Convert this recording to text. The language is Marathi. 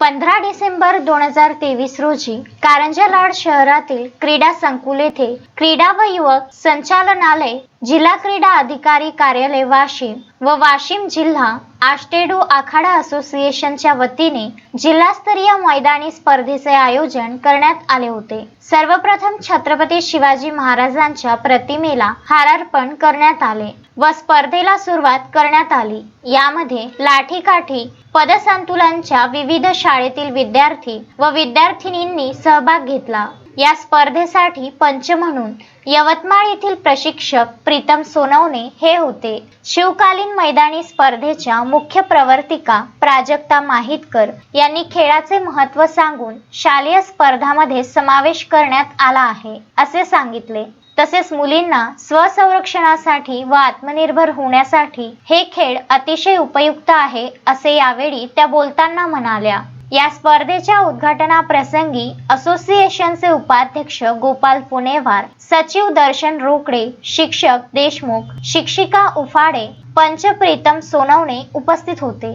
पंधरा डिसेंबर दोन हजार तेवीस रोजी कारंजा लाड शहरातील क्रीडा संकुल येथे क्रीडा व युवक संचालनालय जिल्हा क्रीडा अधिकारी कार्यालय वाशिम व वाशिम जिल्हा आष्टेडू आखाडा असोसिएशनच्या वतीने जिल्हास्तरीय मैदानी स्पर्धेचे आयोजन करण्यात आले होते. सर्वप्रथम छत्रपती शिवाजी महाराजांच्या प्रतिमेला हारार्पण करण्यात आले. व स्पर्धेला सुरुवात करण्यात आली. यामध्ये लाठीकाठी पदसंतुलांच्या विविध शाळेतील विद्यार्थी व विद्यार्थिनींनी सहभाग घेतला. या स्पर्धेसाठी पंच म्हणून यवतमाळ येथील प्रशिक्षक प्रीतम सोनवणे हे होते. शिवकालीन मैदानी स्पर्धेच्या मुख्य प्रवर्तिका प्राजक्ता माहितकर यांनी खेळाचे महत्त्व सांगून शालेय स्पर्धामध्ये समावेश करण्यात आला आहे असे सांगितले. तसेच मुलींना स्वसंरक्षणासाठी व आत्मनिर्भर होण्यासाठी हे खेळ अतिशय उपयुक्त आहे असे यावेळी त्या बोलताना म्हणाल्या. या स्पर्धेच्या उद्घाटनाप्रसंगी असोसिएशनचे उपाध्यक्ष गोपाल पुणेवार सचिव दर्शन रोकडे शिक्षक देशमुख शिक्षिका उफाडे पंच प्रीतम सोनवणे उपस्थित होते.